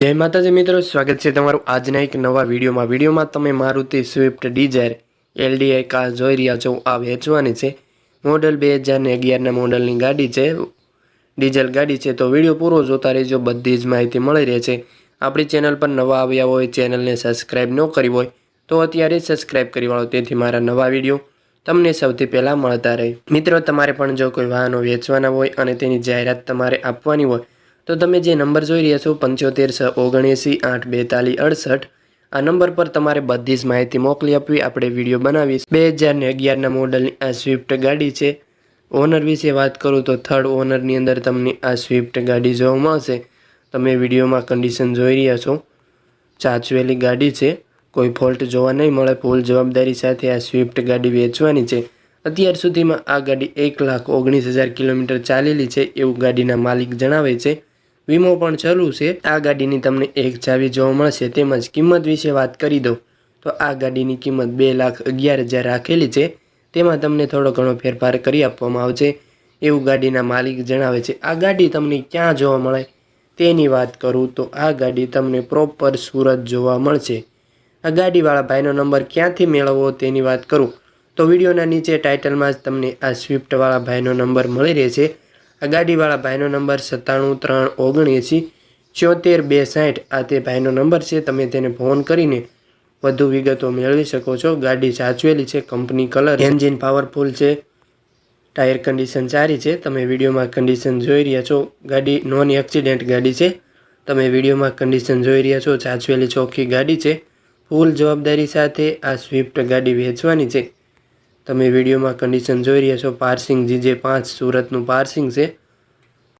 જય માતાજી મિત્રો, સ્વાગત છે તમારું આજના એક નવા વિડીયોમાં. વિડીયોમાં તમે Maruti Swift Dzire LDI car જોઈ રહ્યા છો. આ વેચવાની છે. મોડલ બે હજાર ને અગિયારના મોડલની ગાડી છે. ડીઝલ ગાડી છે. તો વીડિયો પૂરો જોતા રહેજો. બધી જ માહિતી મળી રહે છે. આપણી ચેનલ પર નવા આવ્યા હોય, ચેનલને સબસ્ક્રાઈબ ન કરી હોય, તો અત્યારે સબસ્ક્રાઈબ કરી વાળો. તેથી મારા નવા વીડિયો તમને સૌથી પહેલાં મળતા રહે. મિત્રો, તમારે પણ જો કોઈ વાહનો વેચવાના હોય અને તેની જાહેરાત તમારે આપવાની હોય તો તમે જે નંબર જોઈ રહ્યા છો, પંચોતેર છ ઓગણએંસી આઠ બેતાલીસ અડસઠ, આ નંબર પર તમારે બધી જ માહિતી મોકલી આપવી. આપણે વીડિયો બનાવીશ. બે હજારને અગિયારના મોડલની આ સ્વિફ્ટ ગાડી છે. ઓનર વિશે વાત કરું તો થર્ડ ઓનરની અંદર તમને આ સ્વિફ્ટ ગાડી જોવા મળશે. તમે વિડીયોમાં કન્ડિશન જોઈ રહ્યા છો. ચાચવેલી ગાડી છે. કોઈ ફોલ્ટ જોવા નહીં મળે. ફૂલ જવાબદારી સાથે આ સ્વિફ્ટ ગાડી વેચવાની છે. અત્યાર સુધીમાં આ ગાડી એક લાખ ઓગણીસ હજાર કિલોમીટર ચાલેલી છે. એવું ગાડીના માલિક જણાવે છે. વીમો પણ ચાલુ છે. આ ગાડીની તમને એક ચાવી જોવા મળશે, તેમજ કિંમત વિશે વાત કરી દઉં. તો આ ગાડીની કિંમત બે લાખ અગિયાર હજાર રાખેલી છે. તેમાં તમને થોડો ઘણો ફેરફાર કરી આપવામાં આવશે. એવું ગાડીના માલિક જણાવે છે, આ ગાડી તમને ક્યાં જોવા મળે? તેની વાત કરું તો આ ગાડી તમને પ્રોપર સુરત જોવા મળશે. આ ગાડીવાળા ભાઈનો નંબર ક્યાંથી મેળવવો તેની વાત કરું. તો વિડીયોના નીચે ટાઇટલમાં જ તમને આ સ્વિફ્ટવાળા ભાઈનો નંબર મળી રહેશે. આ ગાડીવાળા ભાઈનો નંબર સત્તાણું ત્રણ ઓગણએંસી ચોતેર બે સાઠ આ તે ભાઈનો નંબર છે, તમે તેને ફોન કરીને વધુ વિગતો મેળવી શકો છો. ગાડી સાચવેલી છે, કંપની કલર, એન્જિન પાવરફુલ છે, ટાયર કન્ડિશન સારી છે. તમે વિડીયોમાં કન્ડિશન જોઈ રહ્યા છો, ગાડી નોન એક્સિડન્ટ ગાડી છે. તમે વિડીયોમાં કન્ડિશન જોઈ રહ્યા છો, સાચવેલી ચોખ્ખી ગાડી છે. ફૂલ જવાબદારી સાથે આ સ્વિફ્ટ ગાડી વેચવાની છે. તમે વિડીયોમાં કન્ડિશન જોઈ રહ્યા છો. પાર્સિંગ જીજે પાંચ સુરતનું પાર્સિંગ છે.